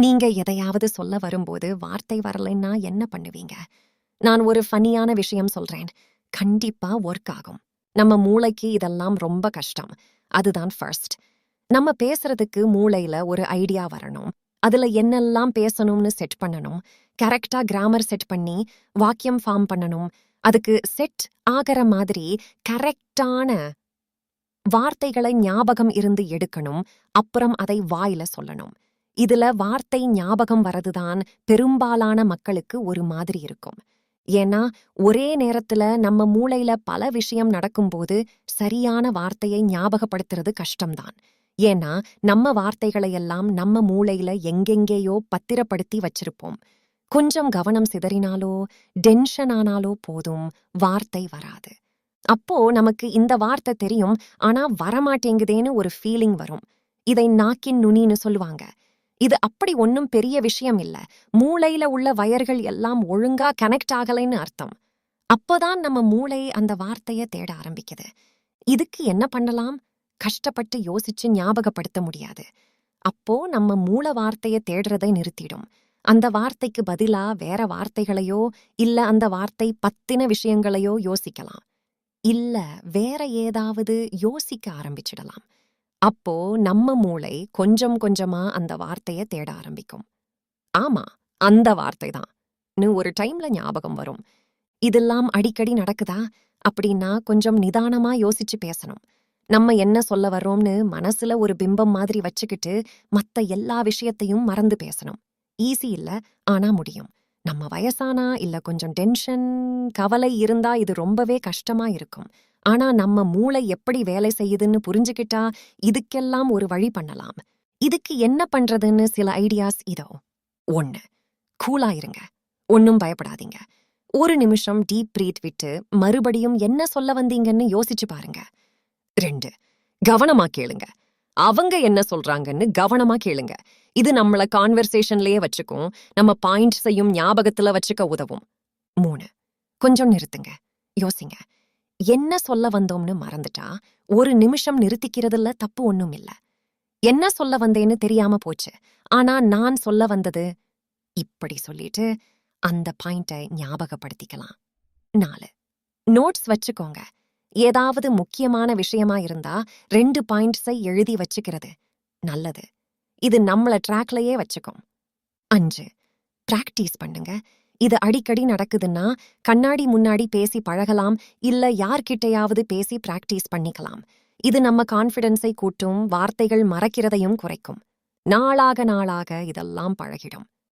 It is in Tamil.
நீங்க எதையாவது சொல்ல வரும்போது வார்த்தை வரலைன்னா என்ன பண்ணுவீங்க? நான் ஒரு ஃபனியான விஷயம் சொல்றேன். கண்டிப்பா ஒர்க் ஆகும். நம்ம மூளைக்கு இதெல்லாம் ரொம்ப கஷ்டம். அதுதான் ஃபர்ஸ்ட் நம்ம பேசுறதுக்கு மூளையில ஒரு ஐடியா வரணும். அதுல என்னெல்லாம் பேசணும்னு செட் பண்ணணும். கரெக்டா கிராமர் செட் பண்ணி வாக்கியம் ஃபார்ம் பண்ணணும். அதுக்கு செட் ஆகிற மாதிரி கரெக்டான வார்த்தைகளை ஞாபகம் இருந்து எடுக்கணும். அப்புறம் அதை வாயில சொல்லணும். இதுல வார்த்தை ஞாபகம் வரதுதான் பெரும்பாலான மக்களுக்கு ஒரு மாதிரி இருக்கும். ஏன்னா ஒரே நேரத்துல நம்ம மூளையில பல விஷயம் நடக்கும்போது சரியான வார்த்தையை ஞாபகப்படுத்துறது கஷ்டம்தான். ஏன்னா நம்ம வார்த்தைகளை எல்லாம் நம்ம மூளையில எங்கெங்கேயோ பத்திரப்படுத்தி வச்சிருப்போம். கொஞ்சம் கவனம் சிதறினாலோ டென்ஷன் ஆனாலோ போதும் வார்த்தை வராது. அப்போ நமக்கு இந்த வார்த்தை தெரியும் ஆனா வரமாட்டேங்குதேன்னு ஒரு ஃபீலிங் வரும். இதை நாக்கின் நுனின்னு சொல்லுவாங்க. இது அப்படி ஒன்னும் பெரிய விஷயம் இல்ல. மூளையில உள்ள வயர்கள் எல்லாம் ஒழுங்கா கனெக்ட் ஆகலைன்னு அர்த்தம். அப்போதான் நம்ம மூளை அந்த வார்த்தைய தேட ஆரம்பிக்குது. இதுக்கு என்ன பண்ணலாம்? கஷ்டப்பட்டு யோசிச்சு ஞாபகப்படுத்த முடியாது. அப்போ நம்ம மூல வார்த்தைய தேடுறதை நிறுத்திடும். அந்த வார்த்தைக்கு பதிலா வேற வார்த்தைகளையோ இல்ல அந்த வார்த்தை பத்தின விஷயங்களையோ யோசிக்கலாம். இல்ல வேற ஏதாவது யோசிக்க ஆரம்பிச்சிடலாம். அப்போ நம்ம மூளை கொஞ்சம் கொஞ்சமா அந்த வார்த்தைய தேட ஆரம்பிக்கும். ஆமா அந்த வார்த்தை தான். ஒரு டைம்ல ஞாபகம் வரும். இதெல்லாம் அடிக்கடி நடக்குதா? அப்படின்னா கொஞ்சம் நிதானமா யோசிச்சு பேசணும். நம்ம என்ன சொல்ல வர்றோம்னு மனசுல ஒரு பிம்பம் மாதிரி வச்சுக்கிட்டு மத்த எல்லா விஷயத்தையும் மறந்து பேசணும். ஈஸி இல்ல ஆனா முடியும். நம்ம வயசானா இல்ல கொஞ்சம் டென்ஷன் கவலை இருந்தா இது ரொம்பவே கஷ்டமா இருக்கும். ஆனா நம்ம மூளை எப்படி வேலை செய்யுதுன்னு புரிஞ்சுக்கிட்டா இதுக்கெல்லாம் ஒரு வழி பண்ணலாம். இதுக்கு என்ன பண்றதுன்னு சில ஐடியாஸ் இதோ. ஒன்னு கூலா இருங்க. ஒன்னும் பயப்படாதீங்க. ஒரு நிமிஷம் டீப் பிரீத் விட்டு மறுபடியும் என்ன சொல்ல வந்தீங்கன்னு யோசிச்சு பாருங்க. ரெண்டு கவனமா கேளுங்க. அவங்க என்ன சொல்றாங்கன்னு கவனமா கேளுங்க. இது நம்மள கான்வெர்சேஷன்லயே வச்சுக்கும் நம்ம பாயிண்ட்ஸையும் ஞாபகத்துல வச்சுக்க உதவும். மூணு கொஞ்சம் நிறுத்துங்க. யோசிங்க. என்ன சொல்ல வந்தோம்னு மறந்துட்டா. ஒரு நிமிஷம் நிறுத்திக்கிறதுல தப்பு ஒண்ணும் இல்ல. என்ன சொல்ல வந்தேன்னு தெரியாம போச்சு. ஆனா நான் சொல்ல வந்தது இப்படி சொல்லிட்டு அந்த பாயிண்டை ஞாபகப்படுத்திக்கலாம். நாலு. நோட்ஸ் வச்சுக்கோங்க. ஏதாவது முக்கியமான விஷயமா இருந்தா ரெண்டு பாயிண்ட்ஸை எழுதி வச்சுக்கிறது நல்லது. இது நம்மள ட்ராக்லயே வச்சுக்கும். அஞ்சு. பிராக்டிஸ் பண்ணுங்க. இது அடிக்கடி நடக்குதுன்னா கண்ணாடி முன்னாடி பேசி பழகலாம் இல்ல யார்கிட்டயாவது பேசி பிராக்டிஸ் பண்ணிக்கலாம். இது நம்ம கான்ஃபிடென்ஸை கூட்டும் வார்த்தைகள் மறக்கிறதையும் குறைக்கும். நாளாக நாளாக இதெல்லாம் பழகிடும்.